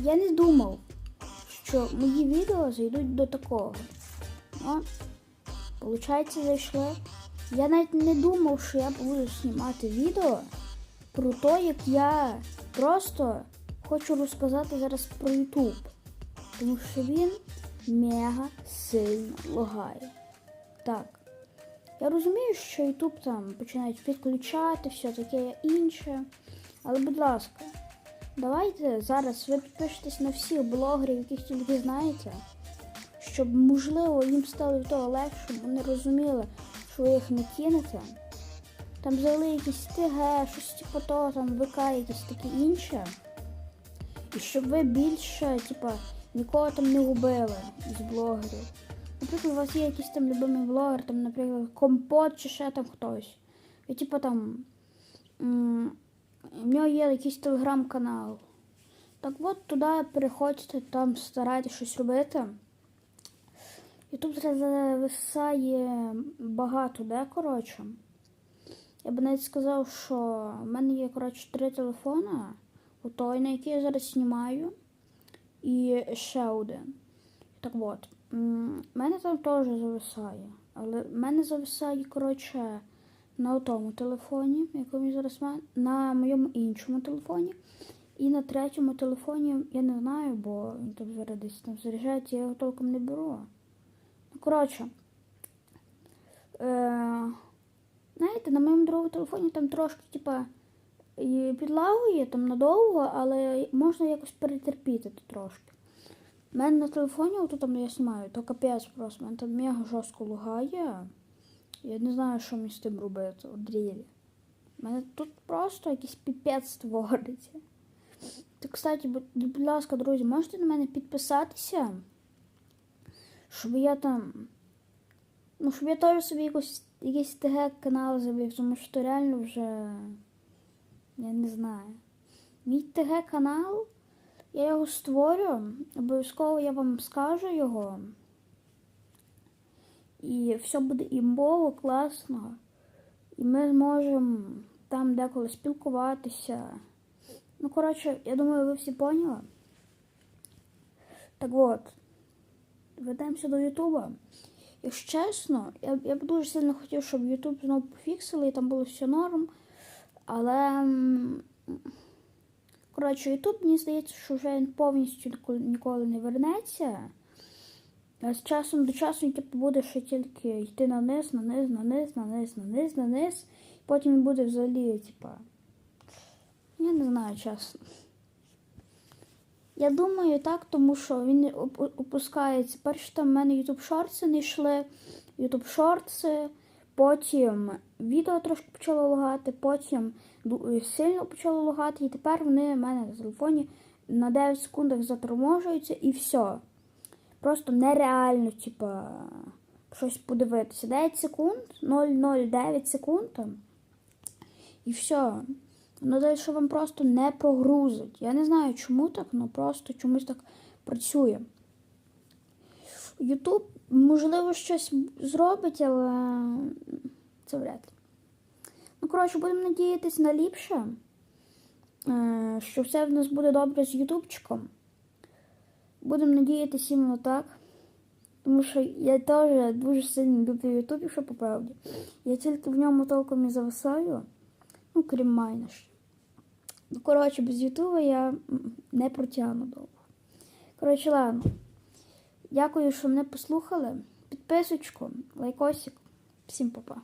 Я не думав, що мої відео зайдуть до такого. Ну, Получається, зайшли. Я навіть не думав, що я буду знімати відео про те, як я просто хочу розказати зараз про YouTube. Тому що він мега сильно лагає. Так. Я розумію, що YouTube там починають підключати, все таке інше. Але, будь ласка, давайте зараз ви підпишетесь на всіх блогерів, яких тільки знаєте, щоб, можливо, їм стало того легше, щоб вони розуміли, що ви їх не кинете. Там взяли якісь ТГ, щось типу того, там ВК, якісь таке інше. І щоб ви більше, типа, нікого там не губили з блогерів. Наприклад, у вас є якийсь там любимий блогер, там, наприклад, компот чи ще там хтось. І типу там. У нього є якийсь телеграм-канал. Так от туди переходьте, там старайтесь щось робити. І тут зависає багато, де, коротше. Я б навіть сказав, що в мене є, коротше, три телефона. У той, на який я зараз знімаю, і ще один. Так от, в мене там теж зависає. Але в мене зависає, коротше, на тому телефоні, якому я зараз маю, на моєму іншому телефоні. І на третьому телефоні я не знаю, бо він там зараз десь там заряджається, я його толком не беру. Ну, коротше. Е, знаєте, на моєму другому телефоні там трошки, типа, і підлагує там надовго, але можна якось перетерпіти то трошки. У мене на телефоні, отут там я знімаю, то капець просто, мене там мега жорстко лагає. Я не знаю, що мені з тим робити, от рілі. У мене тут просто якийсь піпець створиться. Так, кстати, будь, ласка, друзі, можете на мене підписатися? Щоб я там. Ну, щоб я теж собі якось, якийсь ТГ канал завів, тому що то реально вже. Я не знаю. Мій ТГ канал, я його створю, обов'язково я вам скажу його. І все буде імбово, класно. І ми зможемо там деколи спілкуватися. Ну, коротше, я думаю, ви всі поняли. Так от, ведемося до Ютуба. Якщо чесно, я, я б дуже сильно хотів, щоб Ютуб знову пофіксили і там було все норм. Але. Коротше, Ютуб, мені здається, що вже повністю ніколи не вернеться. А з часом до часу типу, буде ще тільки йти на низ, на низ, на низ, на низ, на низ, на низ. Потім він буде взагалі, типа. Я не знаю, чесно. Я думаю так, тому що він опускається. Перше там в мене YouTube шорти не йшли, YouTube шорти, потім відео трошки почало лагати, потім сильно почало лагати, і тепер вони в мене на телефоні на 9 секундах заторможуються і все. Просто нереально, типа, щось подивитися. 9 секунд, 0,09 секунд там. І все. Воно далі вам просто не прогрузить. Я не знаю, чому так, але просто чомусь так працює. Ютуб, можливо, щось зробить, але це вряд ли. Ну, коротше, будемо надіятися на ліпше, е, що все в нас буде добре з Ютубчиком. Будемо надіятися іменно так. Тому що я теж дуже сильно люблю Ютуб, якщо по правді. Я тільки в ньому толком і зависаю. Ну, крім майнаш. Ну, коротше, без Ютуба я не протягну довго. Коротше, ладно. Дякую, що мене послухали. Підписочку, лайкосик. Всім па-па.